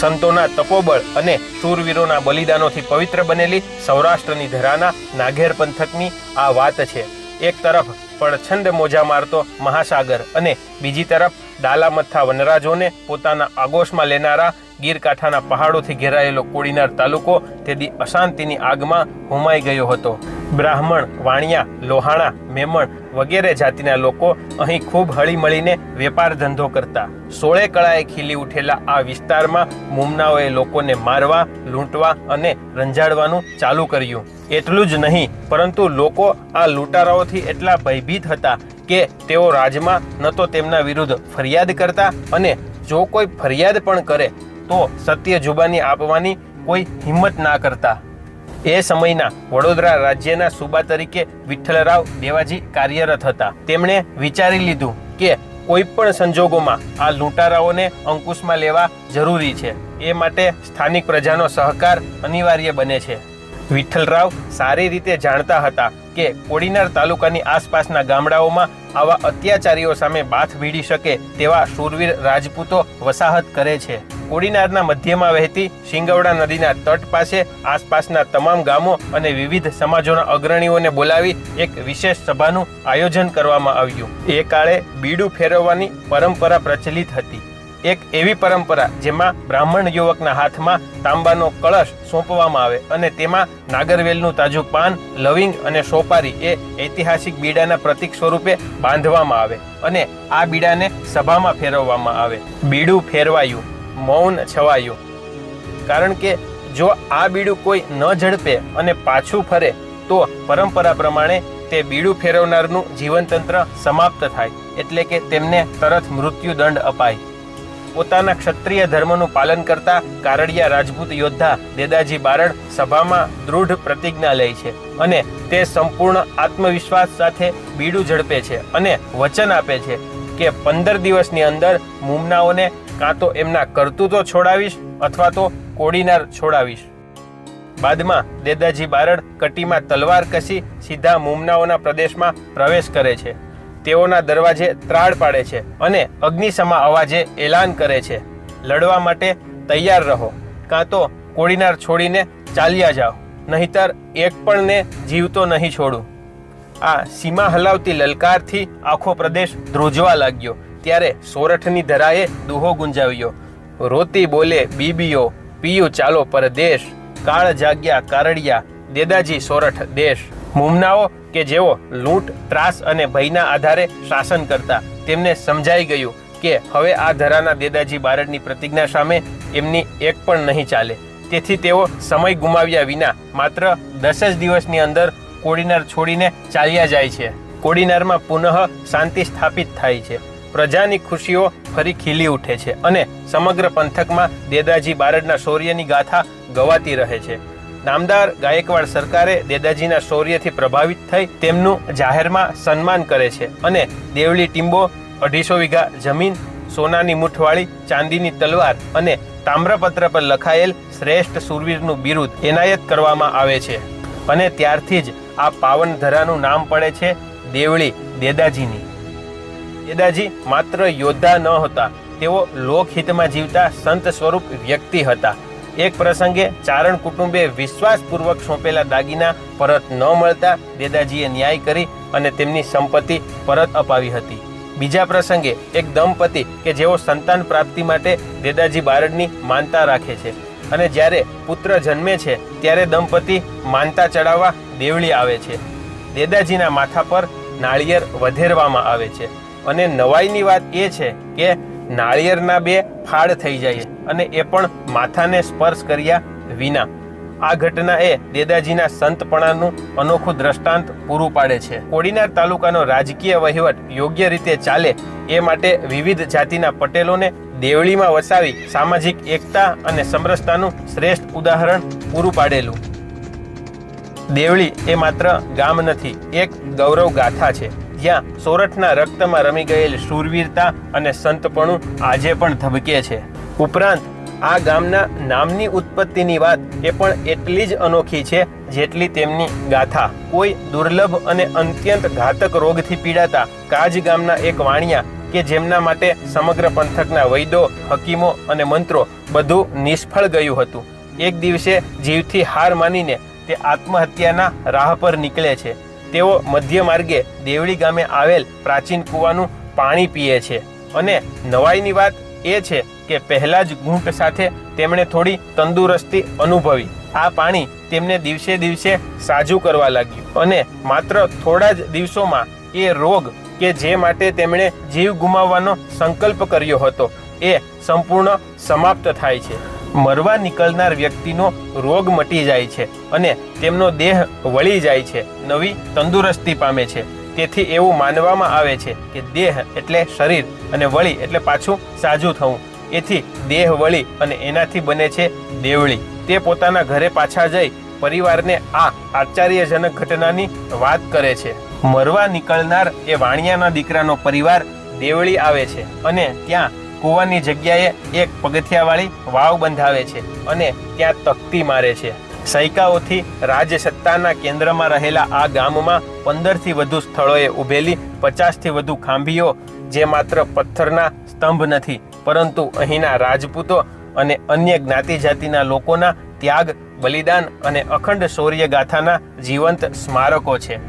સંતોના તપોબળ અને શૂરવીરોના બલિદાનોથી પવિત્ર બનેલી સૌરાષ્ટ્રની ધરાના નાઘેર પંથકની આ વાત છે. એક તરફ પડછંદ મોજા મારતો મહાસાગર અને બીજી તરફ ડાલામથ્થા વનરાજોને પોતાના આગોશમાં લેનારા ગીરકાંઠાના પહાડોથી ઘેરાયેલો કોડીનાર તાલુકો તેથી અશાંતિની આગમાં હોમાઈ ગયો હતો. બ્રાહ્મણ, વાણિયા, લોહાણા, મેમણ વગેરે જાતિના લોકો અહીં ખૂબ હળીમળીને વેપાર ધંધો કરતા. સોળે કળાએ ખીલી ઉઠેલા આ વિસ્તારમાં મુમનાઓએ લોકોને મારવા, લૂંટવા અને રંજાડવાનું ચાલુ કર્યું. એટલું જ નહીં, પરંતુ લોકો આ લૂંટારાઓથી એટલા ભયભીત હતા કે તેઓ રાજમાં ન તો તેમના વિરુદ્ધ ફરિયાદ કરતા અને જો કોઈ ફરિયાદ પણ કરે, તો સત્ય જુબાની આપવાની કોઈ હિંમત ના કરતા. એ સમયના વડોદરા રાજ્યના સુબા તરીકે વિઠ્ઠલરાવ દેવાજી કાર્યરત હતા. તેમણે વિચારી લીધું કે કોઈ પણ સંજોગોમાં આ લૂંટારાઓને અંકુશમાં લેવા જરૂરી છે. એ માટે સ્થાનિક પ્રજાનો સહકાર અનિવાર્ય બને છે. વિઠ્ઠલરાવ સારી રીતે જાણતા હતા કે કોડીનાર તાલુકાની આસપાસના ગામડાઓમાં આવા અત્યાચારીઓ સામે બાથ ભીડી શકે તેવા શૂરવીર રાજપૂતો વસાહત કરે છે. કોડીનારના મધ્યમાં વહેતી શિંગવડા નદીના તટ પાસે આસપાસના તમામ ગામો અને વિવિધ સમાજોના અગ્રણીઓને બોલાવી એક વિશેષ સભાનું આયોજન કરવામાં આવ્યું. એ કાળે બીડું ફેરવવાની પરંપરા પ્રચલિત હતી. એક એવી પરંપરા જેમાં બ્રાહ્મણ યુવકના હાથમાં તાંબાનો કળશ સોંપવામાં આવે અને તેમાં નાગરવેલનું તાજું પાન, લવિંગ અને સોપારી એ ઐતિહાસિક બીડાના પ્રતીક સ્વરૂપે બાંધવામાં આવે અને આ બીડાને સભામાં ફેરવવામાં આવે. બીડું ફેરવાયું. મૌન છવાયું. કારણ કે જો આ બીડું કોઈ ન ઝડપે અને પાછું ફરે, તો પરંપરા પ્રમાણે તે બીડું ફેરવનારનું જીવનતંત્ર સમાપ્ત થાય, એટલે કે તેમને તરત મૃત્યુદંડ અપાય. પોતાના ક્ષત્રિય ધર્મનું પાલન કરતા કારડિયા રાજપૂત યોદ્ધા દેદાજી બારડ સભામાં દૃઢ પ્રતિજ્ઞા લે છે અને તે સંપૂર્ણ આત્મવિશ્વાસ સાથે બીડું ઝડપે છે અને વચન આપે છે કે પંદર દિવસની અંદર મુમનાઓને કાં તો એમના કરતૂતો છોડાવીશ અથવા તો કોડીનાર છોડાવીશ. બાદમાં દેદાજી બારડ કટીમાં તલવાર કસી સીધા મુમનાઓના પ્રદેશમાં પ્રવેશ કરે છે. તેઓના દરવાજે ત્રાળ પાડે છે અને અગ્નિસમા અવાજે એલાન કરે છે. લડવા માટે તૈયાર રહો. કાં તો કોડીનાર છોડીને ચાલ્યા જાઓ. નહીતર એક પણ ને જીવતો નહીં છોડું. આ સીમા હલાવતી લલકારથી આખો પ્રદેશ ધ્રુજવા લાગ્યો. ત્યારે સોરઠની ધરાએ દુહો ગુંજાવ્યો. રોતી બોલે, બીબીઓ, પીયુ ચાલો પરદેશ. કાળ જાગ્યા કારડિયા, દેદાજી સોરઠ દેશ. મુમનાઓ કે જેઓ લૂંટ, ત્રાસ અને ભયના આધારે શાસન કરતા, તેમને સમજાઈ ગયું કે હવે આ ધરાના દેદાજી બારડની પ્રતિજ્ઞા સામે એમની એક પણ નહીં ચાલે. તેથી તેઓ સમય ગુમાવ્યા વિના માત્ર દસ જ દિવસની અંદર કોડીનાર છોડીને ચાલ્યા જાય છે. કોડીનારમાં પુનઃ શાંતિ સ્થાપિત થાય છે. પ્રજાની ખુશીઓ ફરી ખીલી ઉઠે છે અને સમગ્ર પંથકમાં દેદાજી બારડના શૌર્યની ગાથા ગવાતી રહે છે. નામદાર ગાયકવાડ સરકારે દેદાજીના શૌર્યથી પ્રભાવિત થઈ તેમનું જાહેરમાં સન્માન કરે છે અને દેવળી ટીંબો, અઢીસો વીઘા જમીન, સોનાની મૂઠવાળી, ચાંદીની તલવાર અને તામ્રપત્ર પર લખાયેલ શ્રેષ્ઠ સુરવીરનું બિરુદ એનાયત કરવામાં આવે છે. અને ત્યારથી જ આ પાવન ધરાનું નામ પડે છે દેવળી દેદાજીની. દેદાજી માત્ર યોદ્ધા ન હતા, તેઓ લોકહિતમાં જીવતા સંત સ્વરૂપ વ્યક્તિ હતા. એક પ્રસંગે ચારણ કુટુંબે વિશ્વાસપૂર્વક સોંપેલા દાગીના પરત ન મળતા દેદાજીએ ન્યાય કરી અને તેમની સંપત્તિ પરત અપાવી હતી. બીજા પ્રસંગે એક દંપતિ કે જેઓ સંતાન પ્રાપ્તિ માટે દેદાજી બારડની માનતા રાખે છે અને જ્યારે પુત્ર જન્મે છે, ત્યારે દંપતિ માનતા ચડાવવા દેવળી આવે છે. દેદાજીના માથા પર નાળિયેર વધેરવામાં આવે છે. અને નવાઈની વાત એ છે કે નાળિયેરના બે ફાળ થઈ જાય અને એ પણ માથાને સ્પર્શ કર્યા વિના. આ ઘટના એ દેદાજીના સંતપણાનું અનોખું દ્રષ્ટાંત પૂરું પાડે છે. કોડીનાર તાલુકાનો રાજકીય વહીવટ યોગ્ય રીતે ચાલે એ માટે વિવિધ જાતિના પટેલોને દેવળીમાં વસાવી સામાજિક એકતા અને સમરસતાનું શ્રેષ્ઠ ઉદાહરણ પૂરું પાડેલું. દેવળી એ માત્ર ગામ નથી, એક ગૌરવ ગાથા છે. જ્યાં સોરઠના રક્તમાં રમી ગયેલ શૂરવીરતા અને સંતપણું આજે પણ ધબકે છે. ઉપરાંત, આ ગામના નામની ઉત્પત્તિની વાત એ પણ એટલી જ અનોખી છે જેટલી તેમની ગાથા. કોઈ દુર્લભ અને અત્યંત ઘાતક રોગથી પીડાતા કાજ ગામના એક વાણિયા કે જેમના માટે સમગ્ર પંથકના વૈદો, હકીમો અને મંત્રો બધું નિષ્ફળ ગયું હતું. એક દિવસે જીવથી હાર માનીને તે આત્મહત્યાના રાહ પર નીકળે છે. તેઓ મધ્ય માર્ગે દેવળી ગામે આવેલ પ્રાચીન કૂવાનું પાણી પીએ છે. અને નવાઈની વાત એ છે કે પહેલા જ ઘૂંટ સાથે તેમણે થોડી તંદુરસ્તી અનુભવી. આ પાણી તેમને દિવસે દિવસે સાજું કરવા લાગ્યું. અને માત્ર થોડા જ દિવસોમાં એ રોગ કે જે માટે તેમણે જીવ ગુમાવવાનો સંકલ્પ કર્યો હતો, એ સંપૂર્ણ સમાપ્ત થાય છે. મરવા નીકળનાર વ્યક્તિનો રોગ મટી જાય છે અને તેમનો દેહ વળી જાય છે, નવી તંદુરસ્તી પામે છે. તેથી એવું માનવામાં આવે છે કે દેહ એટલે શરીર અને વળી એટલે પાછું સાજું થવું. એથી દેહ વળી અને એનાથી બને છે દેવળી. તે પોતાના ઘરે પાછા જઈ પરિવારને આ આશ્ચર્યજનક ઘટનાની વાત કરે છે. મરવા નીકળનાર એ વાણિયાના દીકરાનો પરિવાર દેવળી આવે છે અને ત્યાં કૂવાની જગ્યાએ એક પગથિયાવાળી વાવ બંધાવે છે અને ત્યાં તકતી મારે છે. સૈકાઓથી રાજસત્તાના કેન્દ્રમાં રહેલા આ ગામમાં પંદરથી વધુ સ્થળોએ ઉભેલી પચાસથી વધુ ખાંભીઓ જે માત્ર પથ્થરના સ્તંભ નથી, પરંતુ અહીંના રાજપૂતો અને અન્ય જ્ઞાતિ જાતિના લોકોના ત્યાગ, બલિદાન અને અખંડ શૌર્ય ગાથાના જીવંત સ્મારકો છે.